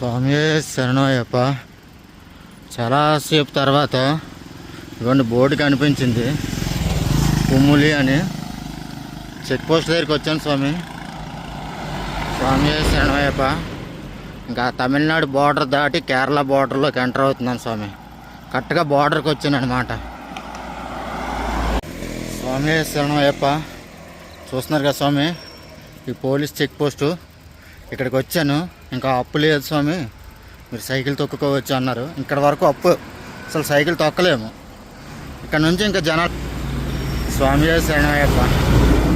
స్వామి శరణయ్యప్ప. చాలాసేపు తర్వాత ఇదిగోండి బోర్డు కనిపించింది. కుమ్ములి అని. చెక్ పోస్ట్ దగ్గరికి వచ్చాను స్వామి. స్వామి శరణయ్యప్ప. ఇంకా తమిళనాడు బార్డర్ దాటి కేరళ బార్డర్లోకి ఎంటర్ అవుతున్నాను స్వామి. కరెక్ట్గా బార్డర్కి వచ్చాను అనమాట స్వామి శరణయ్యప్ప. చూస్తున్నారు కదా స్వామి. ఈ పోలీస్ చెక్ పోస్టు. ఇక్కడికి వచ్చాను. ఇంకా అప్పు లేదు స్వామి. మీరు సైకిల్ తొక్కుకోవచ్చు అన్నారు. ఇక్కడ వరకు అప్పు. అసలు సైకిల్ తొక్కలేము. ఇక్కడ నుంచి ఇంకా జనాలు స్వామి శరణయ్యప్ప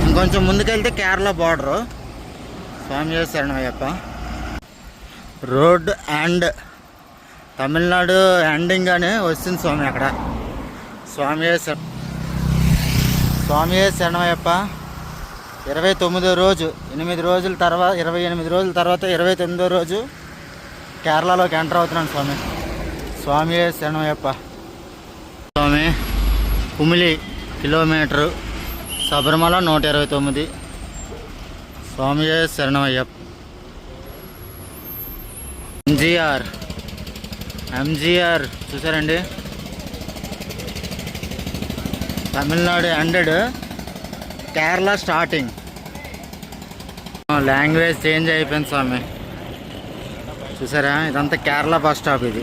ఇంకొంచెం ముందుకెళ్తే కేరళ బార్డరు స్వామి శరణయ్యప్ప రోడ్ అండ్ తమిళనాడు ఎండింగ్ అని వస్తుంది స్వామి అక్కడ. స్వామి స్వామి శరణయ్యప్ప ఇరవై తొమ్మిదో రోజు ఎనిమిది రోజుల తర్వాత ఇరవై ఎనిమిది రోజుల తర్వాత ఇరవై తొమ్మిదో రోజు కేరళలోకి ఎంటర్ అవుతున్నాను స్వామి. స్వామి శరణయ్యప్ప స్వామి కుమిలి కిలోమీటరు శబరిమల నూట ఇరవై తొమ్మిది. స్వామి శరణమయ్యప్ప. ఎంజీఆర్ ఎంజీఆర్ చూసారండి? Tamil Nadu ended Kerala starting language change అయిపోయింది స్వామి. చూసారా? ఇదంతా కేరళ బస్ స్టాప్ ఇది.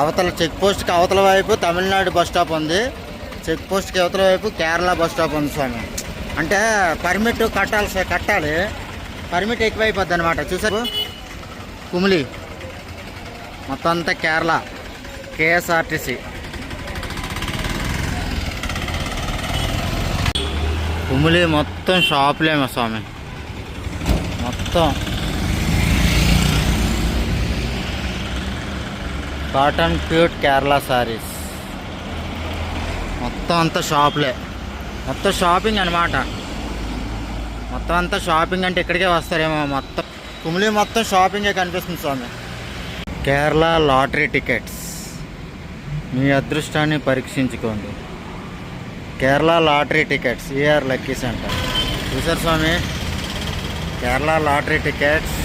అవతల చెక్ పోస్ట్కి అవతల వైపు తమిళనాడు బస్ స్టాప్ ఉంది. చెక్ పోస్ట్కి అవతల వైపు కేరళ బస్ స్టాప్ ఉంది స్వామి. అంటే పర్మిట్ కట్టాలి సార్ కట్టాలి. పర్మిట్ ఎక్కువైపోద్ది అనమాట చూసారు? కుమిలి. మొత్తం అంతా కేరళ. కేఎస్ఆర్టీసీ కుమిలి మొత్తం షాపులేమో స్వామి. మొత్తం. కాటన్ ప్యూట్ కేరళ సారీస్ మొత్తం అంతా షాపులే. మొత్తం షాపింగ్ అనమాట మొత్తం అంతా షాపింగ్ అంటే ఇక్కడికే వస్తారేమో మొత్తం. కుమిలి మొత్తం షాపింగే కనిపిస్తుంది స్వామి. Kerala lottery tickets. మీ అదృష్టాన్ని పరీక్షించుకోండి. Kerala lottery tickets AR lucky centre. చూసారు స్వామి? Kerala lottery tickets.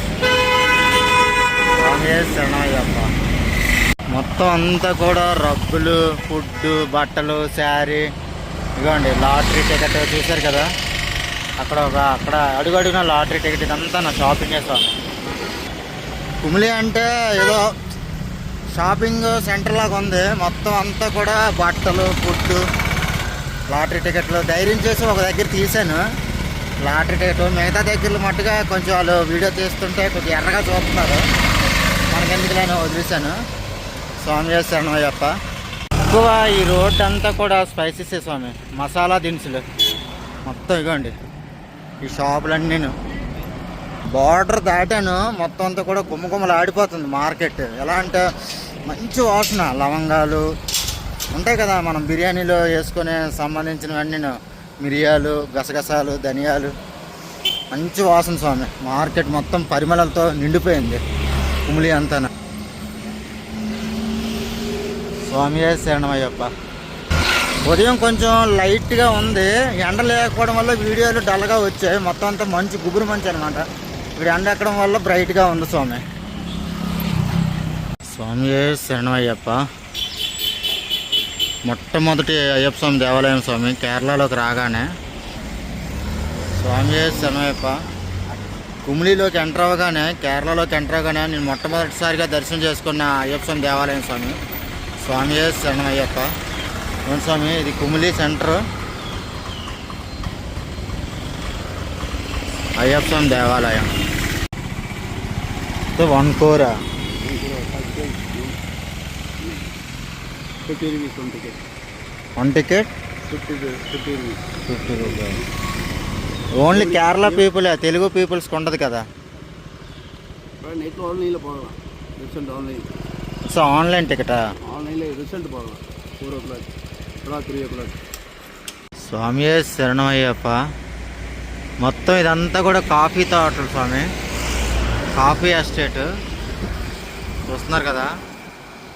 స్వామి శరణయ్యప్ప మొత్తం అంతా కూడా రబ్బులు ఫుడ్ బట్టలు శారీ. ఇదిగోండి లాటరీ టికెట్ చూశారు కదా? అక్కడ ఒక అక్కడ అడుగు అడుగున లాటరీ టికెట్ ఇదంతా నా షాపింగ్ చేస్తాను కుమిలి అంటే ఏదో షాపింగ్ సెంటర్ లాగా ఉంది. మొత్తం అంతా కూడా బట్టలు ఫుడ్ లాటరీ టికెట్లు ధైర్యం చేసి ఒక దగ్గర తీశాను. లాటరీ టికెట్ మిగతా దగ్గరలో మట్టుగా కొంచెం వాళ్ళు వీడియో తీస్తుంటే కొంచెం ఎర్రగా చూస్తున్నారు. మనకెందుకు నేను వదిలేశాను స్వామి చేశాను అయ్యప్ప. ఎక్కువ ఈ రోడ్ అంతా కూడా స్పైసెస్ స్వామి. మసాలా దినుసులు. మొత్తం ఇగోండి. ఈ షాపులన్నీ నేను. బార్డర్ దాటాను. మొత్తం అంతా కూడా గుమ్మగుమ్మలు ఆడిపోతుంది మార్కెట్. ఎలా అంటే మంచి వాసన. లవంగాలు ఉంటాయి కదా మనం బిర్యానీలో వేసుకునే సంబంధించినవన్నీ. మిరియాలు గసగసాలు ధనియాలు. మంచి వాసన స్వామి. మార్కెట్ మొత్తం పరిమళంతో నిండిపోయింది. కుమిలి అంతన. స్వామి శరణమయ్యప్ప. ఉదయం కొంచెం లైట్గా ఉంది. ఎండ లేకపోవడం వల్ల వీడియోలు డల్గా వచ్చాయి. మొత్తం అంతా మంచి గుబురు మంచి అనమాట ఇప్పుడు ఎండ ఎక్కడం వల్ల బ్రైట్గా ఉంది స్వామి. స్వామి శరణమయ్యప్ప. మొట్టమొదటి అయ్యప్ప స్వామి దేవాలయం స్వామి కేరళలోకి రాగానే స్వామి శరణమయ్యప్ప కుమిలిలోకి ఎంటర్ అవ్వగానే కేరళలోకి ఎంటర్ అవ్వగానే నేను మొట్టమొదటిసారిగా దర్శనం చేసుకున్న అయ్యప్ప స్వామి దేవాలయం స్వామి. స్వామి శరణయ్యప్ప. అవును స్వామి ఇది కుమిలి సెంటర్ అయ్యప్ప స్వామి దేవాలయం. వన్ కోరా. fifty rupees one ticket one ticket fifty fifty rupees fifty rupees only Kerala people Telugu పీపుల్స్కి ఉండదు కదా நைட்டில் ஆன்லைனில் போகலாம் ரிசல்ட் ஆன்லைன் సో ఆన్లైన్ టికెటా ஆன்லைனில் ரிசல்ட் போகலாம் ஃபோர் ஓ கிளாக் இல்லை த்ரீ ஓ கிளாக் స్వామి శరణమయ్యప్ప మొత్తం ఇదంతా కూడా కాఫీ తోటలు స్వామి కాఫీ ఎస్టేట్ చూస్తున్నారు కదా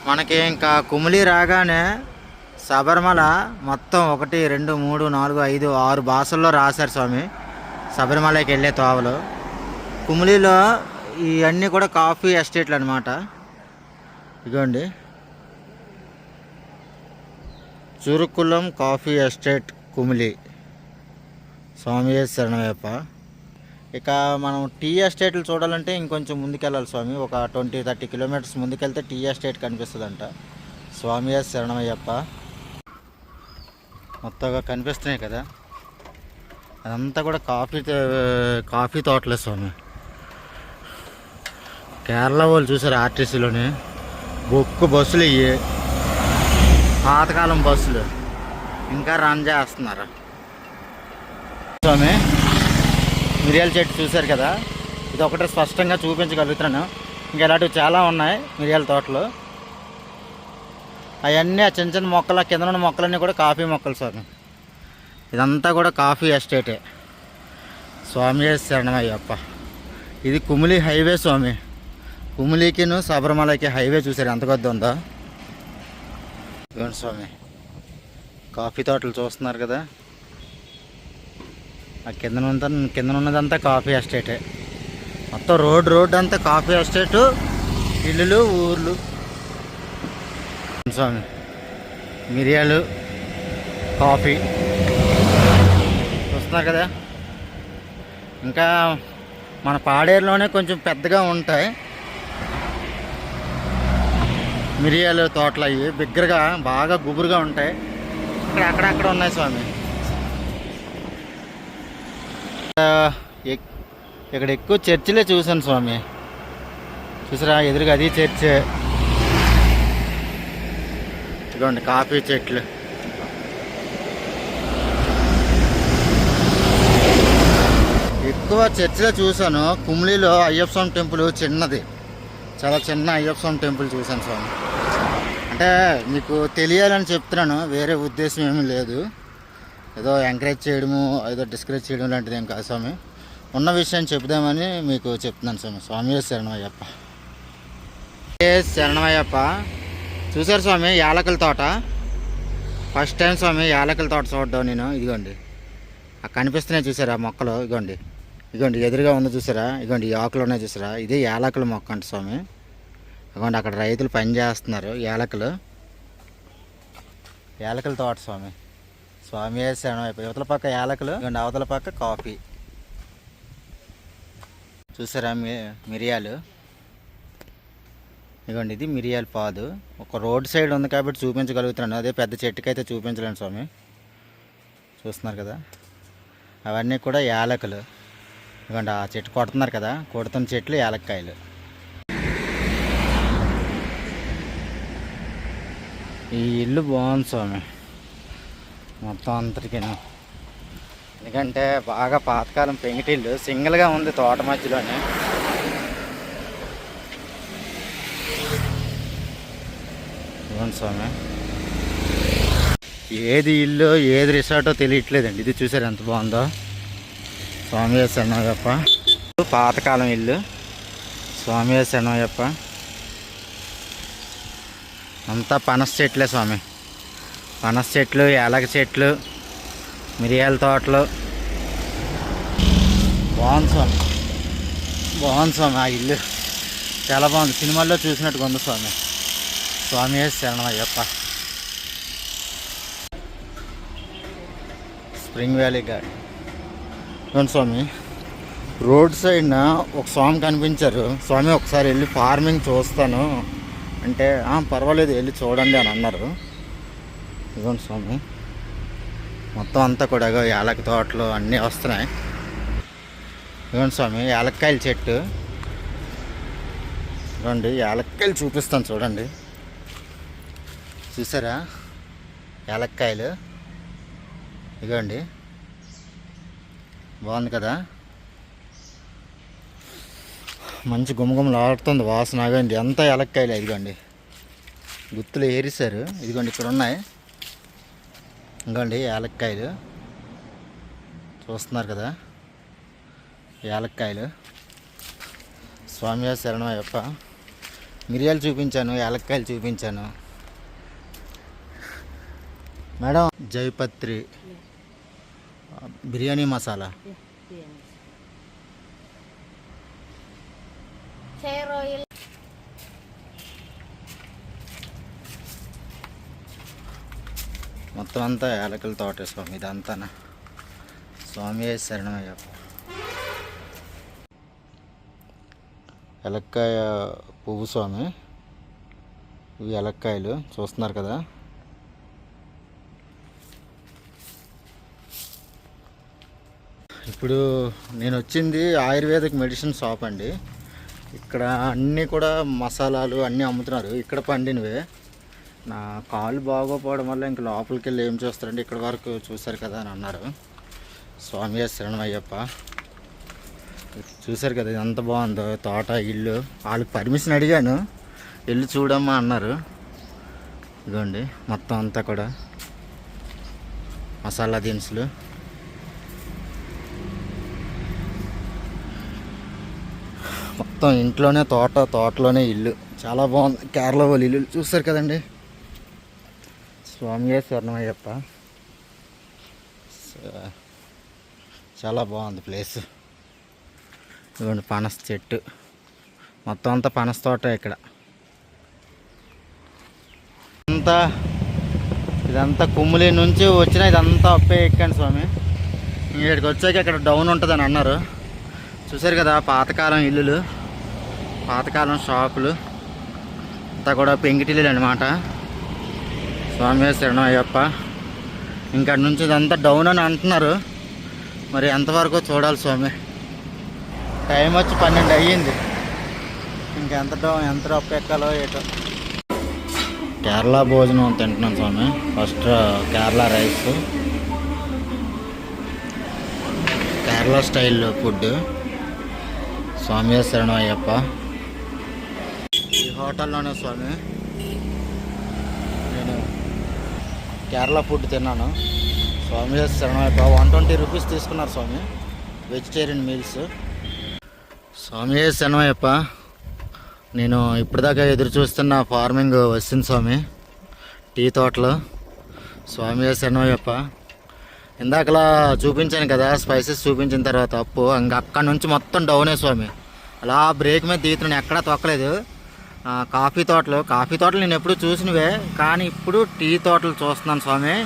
మనకి ఇంకా కుమిలి రాగానే శబరిమల మొత్తం ఒకటి రెండు మూడు నాలుగు ఐదు ఆరు భాషల్లో రాశారు స్వామి. శబరిమలకి వెళ్ళే తోవలు. కుమిలిలో ఇవన్నీ కూడా కాఫీ ఎస్టేట్లు అనమాట ఇగోండి. చురుకులం కాఫీ ఎస్టేట్ కుమిలి. స్వామి శరణవేప. ఇక మనం టీ ఎస్టేట్లు చూడాలంటే ఇంకొంచెం ముందుకెళ్ళాలి స్వామి. ఒక ట్వంటీ థర్టీ కిలోమీటర్స్ ముందుకెళ్తే టీ ఎస్టేట్ కనిపిస్తుందంట. స్వామి శరణమయ్యప్ప. మొత్తంగా కనిపిస్తున్నాయి కదా. అదంతా కూడా కాఫీ తో- కాఫీ తోటలే స్వామి. కేరళ వాళ్ళు చూసారు ఆర్టీసీలోని. బొక్కు బస్సులు ఇవి పాతకాలం బస్సులు. ఇంకా రన్ చేస్తున్నారు? స్వామి మిరియాల చెట్టు చూశారు కదా? ఇది ఒకటి స్పష్టంగా చూపించగలుగుతున్నాను. ఇంకా ఇలాంటివి చాలా ఉన్నాయి మిరియాల తోటలు. అవన్నీ ఆ చిన్న చిన్న మొక్కలు ఆ కింద ఉన్న మొక్కలన్నీ కూడా కాఫీ మొక్కలు స్వామి ఇదంతా కూడా కాఫీ ఎస్టేటే. స్వామి శరణమయ్యప్ప ఇది కుమిలి హైవే స్వామి. కుమిలికిను శబరిమలకి హైవే చూసారు ఎంత కొద్ది ఉందో. స్వామి. కాఫీ తోటలు చూస్తున్నారు కదా. ఆ కింద కింద ఉన్నదంతా కాఫీ ఎస్టేటే. మొత్తం రోడ్ రోడ్ అంతా కాఫీ ఎస్టేటు ఇల్లులు ఊర్లు. స్వామి మిరియాలు కాఫీ. చూస్తున్నారు కదా? ఇంకా మన పాడేరులోనే కొంచెం పెద్దగా ఉంటాయి. మిరియాలు తోటలు అవి బిగ్గరగా బాగా గుబురుగా ఉంటాయి. ఇక్కడ అక్కడక్కడ ఉన్నాయి స్వామి. ఇక్కడ ఎక్కువ చర్చిలే చూశాను స్వామి. చూసారా? ఎదురుగా అది చర్చ్. ఇదిగోండి కాఫీ చెట్లు. ఎక్కువ చర్చిలో చూశాను. కుమ్లీలో అయ్యప్ప స్వామి టెంపుల్ చిన్నది. చాలా చిన్న అయ్యప్ప స్వామి టెంపుల్ చూశాను స్వామి. అంటే మీకు తెలియాలని చెప్తున్నాను. వేరే ఉద్దేశం ఏమీ లేదు. ఏదో ఎంకరేజ్ చేయడము ఏదో డిస్కరేజ్ చేయడం లాంటిది ఏం కాదు స్వామి. ఉన్న విషయం చెప్దామని మీకు చెప్తున్నాను స్వామి. స్వామి శరణమయ్యప్ప. ఏ శరణమయ్యప్ప? చూసారు స్వామి యాలకుల తోట? ఫస్ట్ టైం స్వామి యాలకుల తోట చూడడం నేను. ఇదిగోండి. కనిపిస్తున్నాయి చూసారా మొక్కలు? ఇగోండి ఇగోండి ఎదురుగా ఉంది చూసారా? ఇగోండి ఈ ఆకులు ఉన్నాయి చూసారా? ఇదే యాలకుల మొక్క అంట స్వామి. ఇగోండి అక్కడ రైతులు పని చేస్తున్నారు. యాలకులు. యాలకుల తోట స్వామి. స్వామి శరణం అయిపోయి యువతల పక్క యాలకులు ఇగోండి అవతల పక్క కాఫీ. చూసారా మిరియాలు? ఇగోండి ఇది మిరియాల పాదు. ఒక రోడ్ సైడ్ ఉంది కాబట్టి చూపించగలుగుతున్నాను. అదే పెద్ద చెట్టుకైతే చూపించలేను స్వామి. చూస్తున్నారు కదా? అవన్నీ కూడా యాలకులు. ఇదిగోండి ఆ చెట్టు కొడుతున్నారు కదా? కొడుతున్న చెట్లు యాలక్కాయలు. ఈ ఇల్లు బాగుంది స్వామి. మొత్తం అంతటికి ఎందుకంటే బాగా పాతకాలం పెంకిటిల్లు సింగిల్గా ఉంది తోట మధ్యలోనే. స్వామి. ఏది ఇల్లు ఏది రిసార్టో తెలియట్లేదండి. ఇది చూసారు ఎంత బాగుందో? స్వామి శరణయ్యప్ప పాతకాలం ఇల్లు. స్వామి శరణయ్యప్ప అంతా పనస్ చెట్లే స్వామి. పనస చెట్లు ఏలక చెట్లు మిరియాల తోటలు. బాగుంది స్వామి. బాగుంది స్వామి ఆ ఇల్లు. చాలా బాగుంది. సినిమాల్లో చూసినట్టుగా ఉంది స్వామి. స్వామి శరణమయ్యప్ప స్ప్రింగ్ వ్యాలీ గార్డెన్ స్వామి? రోడ్ సైడ్న ఒక స్వామి కనిపించారు. స్వామి ఒకసారి వెళ్ళి ఫార్మింగ్ చూస్తాను. అంటే పర్వాలేదు వెళ్ళి చూడండి అని అన్నారు. ఇదిగోండి స్వామి. మొత్తం అంతా కూడా ఇగో యాలక తోటలు అన్నీ వస్తున్నాయి. ఇదిగోండి స్వామి యాలక్కాయల చెట్టు. ఇదిగోండి యాలక్కాయలు చూపిస్తాను చూడండి. చూసారా? యాలక్కాయలు. ఇదిగోండి. బాగుంది కదా? మంచి గుమగుమలు ఆడుతుంది వాసన ఆగండి. ఎంత ఎలక్కాయలు ఇదిగోండి. గుత్తులు ఏరిశారు. ఇదిగోండి ఇక్కడ ఉన్నాయి ఇంకోండి యాలక్కాయలు. చూస్తున్నారు కదా యాలక్కాయలు. స్వామి యొక్క మిరియాలు చూపించాను యాలక్కాయలు చూపించాను. మేడం జైపత్రి. బిర్యానీ మసాలా. హెయిర్ ఆయిల్ మొత్తం అంతా యాలకుల తోటే స్వామి ఇదంతా స్వామి శరణమయ్యప్ప ఎలక్కాయ పువ్వు స్వామి. ఇవి ఎలక్కాయలు చూస్తున్నారు కదా? ఇప్పుడు నేను వచ్చింది ఆయుర్వేదిక్ మెడిసిన్ షాప్ అండి. ఇక్కడ అన్నీ కూడా మసాలాలు అన్నీ అమ్ముతున్నారు. ఇక్కడ పండినవే. నా కాలు బాగోపోవడం వల్ల ఇంక లోపలికి వెళ్ళి ఏం చేస్తారంటే ఇక్కడ వరకు చూశారు కదా అని అన్నారు. స్వామి శరణమయ్యప్ప. చూశారు కదా ఎంత బాగుందో తోట ఇల్లు. వాళ్ళకి పర్మిషన్ అడిగాను. వెళ్ళి చూడమ్మా అన్నారు. ఇదిగోండి మొత్తం అంతా కూడా మసాలా దినుసులు. మొత్తం ఇంట్లోనే తోట తోటలోనే ఇల్లు. చాలా బాగుంది. కేరళ వాళ్ళు ఇల్లు చూస్తారు కదండి. స్వామియే స్వర్ణమయ్యప్ప చాలా బాగుంది ప్లేస్. ఇదిగోండి పనస చెట్టు. మొత్తం అంతా పనస తోట ఇక్కడ. అంతా ఇదంతా కుమ్ములి నుంచి వచ్చిన ఇదంతా అప్పే ఎక్కండి స్వామి. ఇక్కడికి వచ్చాక ఇక్కడ డౌన్ ఉంటుందని అన్నారు. చూసారు కదా పాతకాలం ఇల్లులు పాతకాలం షాపులు అంతా కూడా పెంకిటిల్లు అనమాట స్వామి శరణం అయ్యప్ప ఇంకా నుంచి ఇదంతా డౌన్ అని అంటున్నారు. మరి ఎంతవరకు చూడాలి స్వామి? టైం వచ్చి పన్నెండు అయ్యింది. ఇంకెంత డౌన్ ఎంత రప్పు ఎక్కాలో ఏటో. కేరళ భోజనం తింటున్నాను స్వామి. First Kerala rice Kerala style food స్వామి శరణం అయ్యప్ప ఈ హోటల్లోనే స్వామి నేను కేరళ ఫుడ్ తిన్నాను. స్వామి శరణం వన్ ట్వంటీ రూపీస్ తీసుకున్నారు స్వామి. వెజిటేరియన్ మీల్స్ స్వామి శరణమయ్యప్ప నేను ఇప్పటిదాకా ఎదురు చూస్తున్న ఫార్మింగ్ వచ్చింది స్వామి. టీ తోటలో. స్వామి శరణయ్యప్ప ఇందాకలా చూపించాను కదా స్పైసెస్ చూపించిన తర్వాత అప్పు. ఇంకా అక్కడ నుంచి మొత్తం డౌనే స్వామి. అలా బ్రేక్ మీద దిగుతున్నాను ఎక్కడా తొక్కలేదు. కాఫీ తోటలు. కాఫీ తోటలు నేను ఎప్పుడు చూసినవే కానీ ఇప్పుడు టీ తోటలు చూస్తున్నాను స్వామి.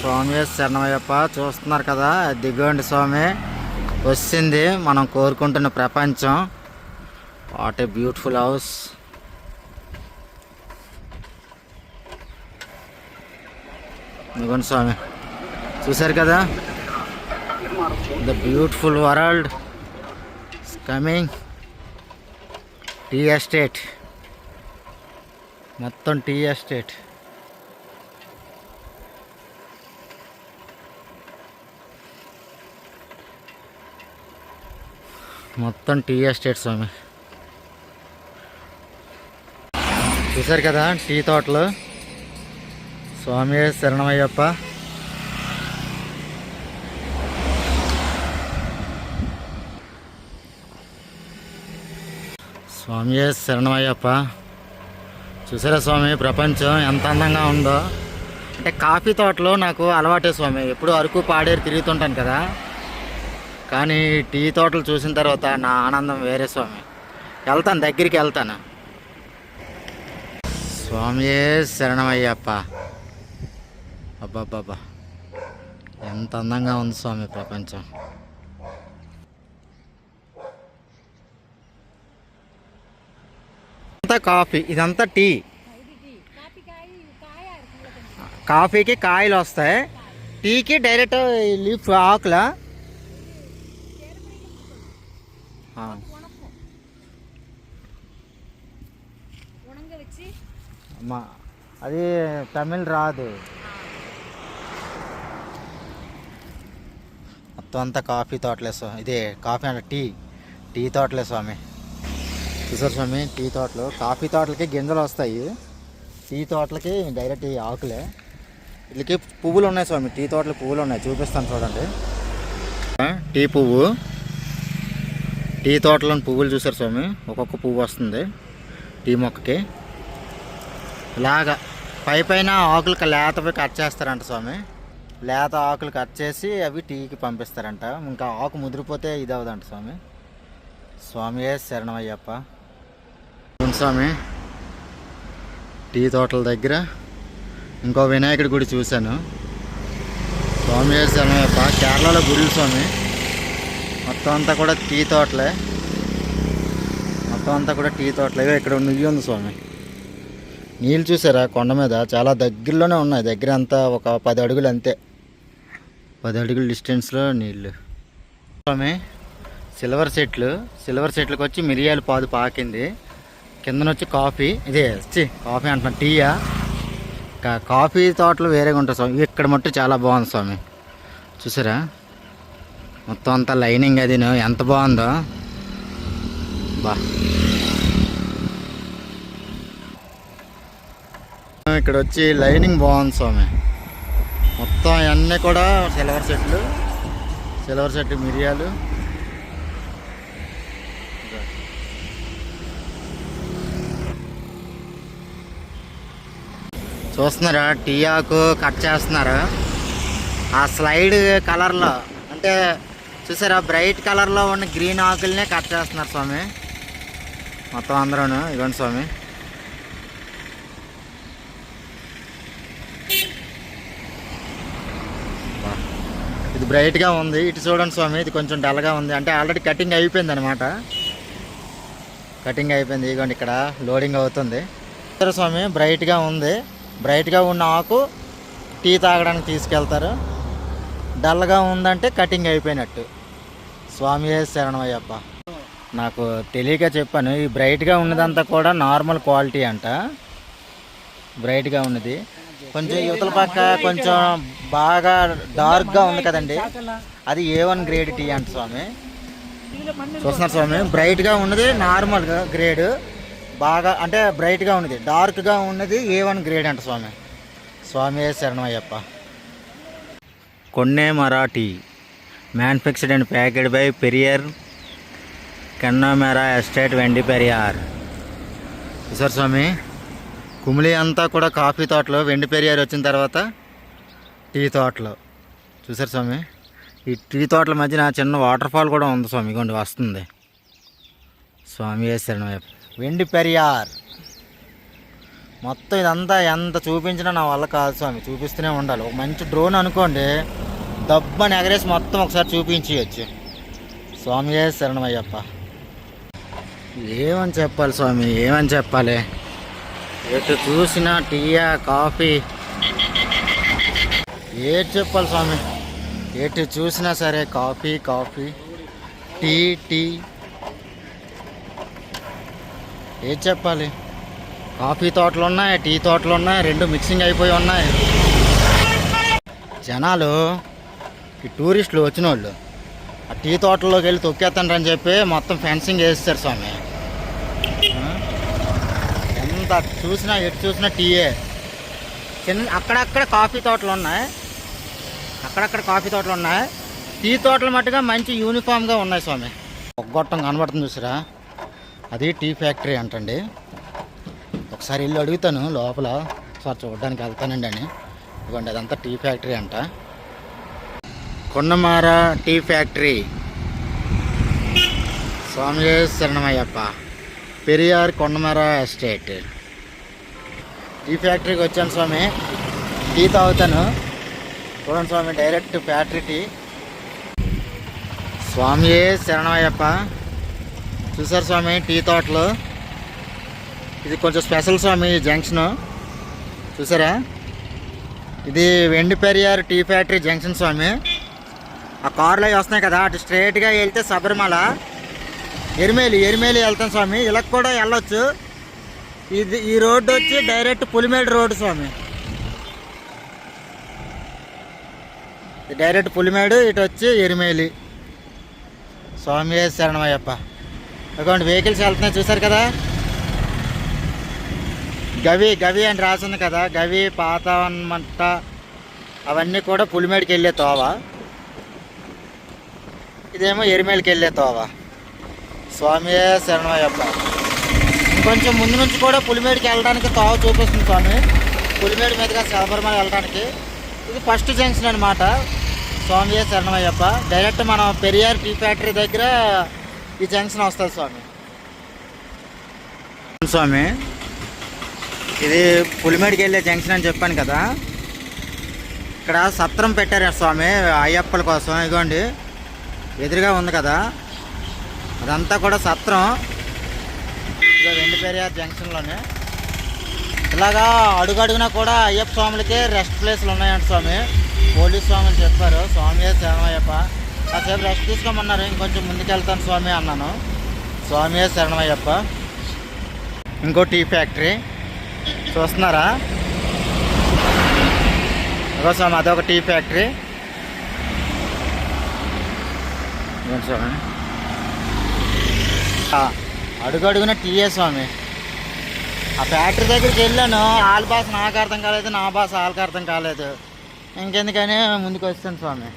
స్వామి శరణమయ్యప్ప చూస్తున్నారు కదా దిగండి స్వామి. వచ్చింది మనం కోరుకుంటున్న ప్రపంచం. వాట్ ఏ బ్యూటిఫుల్ హౌస్ ఇదిగోండి స్వామి. చూశారు కదా? The beautiful world coming tea estate. మొత్తం టీ ఎస్టేట్. మొత్తం టీ ఎస్టేట్ స్వామి. చూశారు కదా టీ తోటలు? స్వామి శరణమయ్యప్ప. స్వామి శరణమయ్యప్ప. చూసారా స్వామి ప్రపంచం ఎంత అందంగా ఉందో. అంటే కాఫీ తోటలో నాకు అలవాటే స్వామి. ఎప్పుడు అరకు పాడేరు తిరుగుతుంటాను కదా. కానీ టీ తోటలు చూసిన తర్వాత నా ఆనందం వేరే స్వామి. వెళ్తాను దగ్గరికి వెళ్తాను. స్వామియే శరణమయ్యప్ప. అబ్బాబ్బాబ్బా. ఎంత అందంగా ఉంది స్వామి ప్రపంచం. అంతా కాఫీ ఇదంతా టీ కాఫీకి కాయలు వస్తాయి టీకి డైరెక్ట్ లీఫ్ ఆకులా ఆ. ఉణంగ వచ్చి అమ్మా అది తమిళ్ రాదు మొత్తం అంతా కాఫీ తోటలే స్వామి ఇదే కాఫీ అంటే టీ టీ తోటలే స్వామి చూసారు స్వామి టీ తోటలు. కాఫీ తోటలకి గింజలు వస్తాయి. టీ తోటలకి డైరెక్ట్ ఆకులే. వీళ్ళకి పువ్వులు ఉన్నాయి స్వామి. టీ తోటలు పువ్వులు ఉన్నాయి. చూపిస్తాను చూడండి. టీ పువ్వు. టీ తోటలోని పువ్వులు చూసారు స్వామి. ఒక్కొక్క పువ్వు వస్తుంది. టీ మొక్కకి. ఇలాగా పై పైన ఆకులు లేతపై కట్ చేస్తారంట స్వామి. లేత ఆకులు కట్ చేసి అవి టీకి పంపిస్తారంట. ఇంకా ఆకు ముదిరిపోతే ఇది అవదంట స్వామి. స్వామియే శరణమయ్యప్ప. ఇదిగోండి స్వామి టీ తోటల దగ్గర. ఇంకో వినాయకుడి గుడి చూశాను. స్వామి శరణయ్యప్ప కేరళలో గుడి స్వామి. మొత్తం అంతా కూడా టీ తోటలే. మొత్తం అంతా కూడా టీ తోటలే. ఇక్కడ నుయ్యి ఉంది స్వామి. నీళ్ళు చూసారా కొండ మీద? చాలా దగ్గరలోనే ఉన్నాయి. దగ్గర అంతా ఒక పది అడుగులు అంతే. పది అడుగుల డిస్టెన్స్లో నీళ్ళు. స్వామి సిల్వర్ సెట్లు సిల్వర్ సెట్లకు వచ్చి మిరియాల పాదు పాకింది. కిందన వచ్చి కాఫీ. ఇదే కాఫీ అంటున్నా టీయా? కా- కాఫీ తోటలు వేరేగా ఉంటాయి స్వామి. ఇక్కడ మట్టు చాలా బాగుంది స్వామి. చూసారా? మొత్తం అంతా లైనింగ్ అది ఎంత బాగుందో. బా. ఇక్కడ వచ్చి లైనింగ్ బాగుంది స్వామి. మొత్తం అవన్నీ కూడా సిల్వర్ సెట్లు సిల్వర్ సెట్ మిరియాలు. చూస్తున్నారా? టీ ఆకు కట్ చేస్తున్నారు. ఆ స్లైడ్ కలర్లో అంటే చూసారా బ్రైట్ కలర్లో ఉన్న గ్రీన్ ఆకుల్నే కట్ చేస్తున్నారు స్వామి. మొత్తం అందరూ ఇవ్వండి స్వామి. ఇది బ్రైట్గా ఉంది. ఇటు చూడండి స్వామి ఇది కొంచెం డల్గా ఉంది. అంటే ఆల్రెడీ కటింగ్ అయిపోయింది అనమాట కటింగ్ అయిపోయింది. ఇదిగోండి ఇక్కడ లోడింగ్ అవుతుంది. స్వామి బ్రైట్గా ఉంది. బ్రైట్గా ఉన్న ఆకు టీ తాగడానికి తీసుకెళ్తారు. డల్గా ఉందంటే కటింగ్ అయిపోయినట్టు. స్వామి శరణమయ్యప్ప. నాకు తెలియక చెప్పాను ఈ బ్రైట్గా ఉన్నదంతా కూడా నార్మల్ క్వాలిటీ అంట. బ్రైట్గా ఉన్నది. కొంచెం యువతల పక్క కొంచెం బాగా డార్క్గా ఉంది కదండి. అది ఏ వన్ గ్రేడ్ టీ అంట స్వామి. చూస్తున్నారు స్వామి బ్రైట్గా ఉన్నది నార్మల్గా గ్రేడ్. బాగా అంటే బ్రైట్గా ఉన్నది. డార్క్గా ఉన్నది ఏ వన్ గ్రేడ్ అంట స్వామి. స్వామి శరణమయ్యప్ప. కొన్నే Marathi. Manufactured and packed by Periyar Connemara estate Vandiperiyar చూసారు స్వామి కుమిలి అంతా కూడా కాఫీ తోటలో వెండి పెరియార్ వచ్చిన తర్వాత టీ తోటలో. చూసారు స్వామి? ఈ టీ తోటల మధ్యన చిన్న వాటర్ ఫాల్ కూడా ఉంది స్వామి ఇగోండి వస్తుంది. స్వామి వేసాడు వెండి పెరియార్. మొత్తం ఇదంతా ఎంత చూపించినా నా వల్ల కాదు స్వామి చూపిస్తూనే ఉండాలి. ఒక మంచి డ్రోన్ అనుకోండి దబ్బని ఎగరేసి మొత్తం ఒకసారి చూపించవచ్చు స్వామి శరణమయ్యప్ప. ఏమని చెప్పాలి స్వామి ఏమని చెప్పాలి? ఎటు చూసినా టీయా కాఫీ. ఏటి చెప్పాలి స్వామి? ఎటు చూసినా సరే కాఫీ కాఫీ. Tea tea. ఏది చెప్పాలి? కాఫీ తోటలు ఉన్నాయి టీ తోటలు ఉన్నాయి రెండు మిక్సింగ్ అయిపోయి ఉన్నాయి. జనాలు ఈ టూరిస్టులు వచ్చిన వాళ్ళు ఆ టీ తోటల్లోకి వెళ్ళి తొక్కేస్తారని చెప్పి మొత్తం ఫెన్సింగ్ వేస్తారు స్వామి. ఎంత చూసినా ఎటు చూసినా టీయే. చిన్న అక్కడక్కడ కాఫీ తోటలు ఉన్నాయి అక్కడక్కడ కాఫీ తోటలు ఉన్నాయి టీ తోటలు మట్టుగా మంచి యూనిఫామ్గా ఉన్నాయి స్వామి. ఒగ్గొట్టం కనబడుతుంది చూసారా? అది టీ ఫ్యాక్టరీ అంటండి. ఒకసారి వెళ్ళి అడుగుతాను లోపల. ఒకసారి చూడడానికి వెళ్తానండి అని. ఇవ్వండి అదంతా టీ ఫ్యాక్టరీ అంట. కొండమార టీ ఫ్యాక్టరీ. స్వామి శరణమయ్యప్ప. పెరియార్ కొండమార ఎస్టేట్. టీ ఫ్యాక్టరీకి వచ్చాను స్వామి. టీ తాగుతాను. చూడండి స్వామి డైరెక్ట్ ఫ్యాక్టరీ టీ స్వామి శరణమయ్యప్ప. చూసారు స్వామి టీ తోటలు. ఇది కొంచెం స్పెషల్ స్వామి ఈ జంక్షన్. చూసారా ఇది Vandiperiyar tea factory junction స్వామి. ఆ కార్లు అవి వస్తున్నాయి కదా అటు స్ట్రైట్గా వెళ్తే శబరిమల. ఎరిమేలి ఎరిమేలి వెళ్తాం స్వామి. ఇలా కూడా వెళ్ళొచ్చు. ఇది ఈ రోడ్డు వచ్చి డైరెక్ట్ పులిమేడు రోడ్డు స్వామి. డైరెక్ట్ పులిమేడు ఇటు వచ్చి ఎరిమేలి. స్వామి శరణమయ్యప్ప. అటువంటి వెహికల్స్ వెళ్తున్నాయి చూసారు కదా? గవి గవి అని రాసింది కదా గవి పాతవన్మంట అవన్నీ కూడా పులిమేడికి వెళ్ళే తోవ. ఇదేమో ఎరిమేలికి వెళ్ళే తోవ. స్వామి శరణయ్యప్ప ఇంకొంచెం ముందు నుంచి కూడా పులిమేడికి వెళ్ళడానికి తోవ చూపిస్తుంది స్వామి. పులిమేడి మీదుగా శబరిమల వెళ్ళడానికి. ఇది ఫస్ట్ జంక్షన్ అనమాట స్వామి శరణమయ్యప్ప. డైరెక్ట్ మనం పెరియార్ టీ ఫ్యాక్టరీ దగ్గర ఈ జంక్షన్ వస్తుంది స్వామి. స్వామి. ఇది పులిమేడికి వెళ్ళే జంక్షన్ అని చెప్పాను కదా. ఇక్కడ సత్రం పెట్టారు స్వామి అయ్యప్పల కోసం. ఇదిగోండి. ఎదురుగా ఉంది కదా. అదంతా కూడా సత్రం. ఇదిగో వెండిపేరియార్ జంక్షన్లోనే. ఇలాగా అడుగడుగునా కూడా అయ్యప్ప స్వాములకే రెస్ట్ ప్లేస్లు ఉన్నాయంట స్వామి. పోలీస్ స్వామి చెప్పారు. స్వామి శరణమయ్యప్ప కాసేపు రెస్ట్ తీసుకోమన్నారు. ఇంకొంచెం ముందుకెళ్తాను స్వామి అన్నాను. స్వామి శరణమయ్యప్ప. ఇంకో టీ ఫ్యాక్టరీ. చూస్తున్నారా? ఇంకో స్వామి అదొక టీ ఫ్యాక్టరీ. స్వామి? అడుగడుగున టీయే స్వామి. ఆ ఫ్యాక్టరీ దగ్గరికి వెళ్ళాను. వాళ్ళ భాష నాకు అర్థం కాలేదు నా భాష వాళ్ళకి అర్థం కాలేదు. ఇంకెందుకని ముందుకు వస్తాను స్వామి.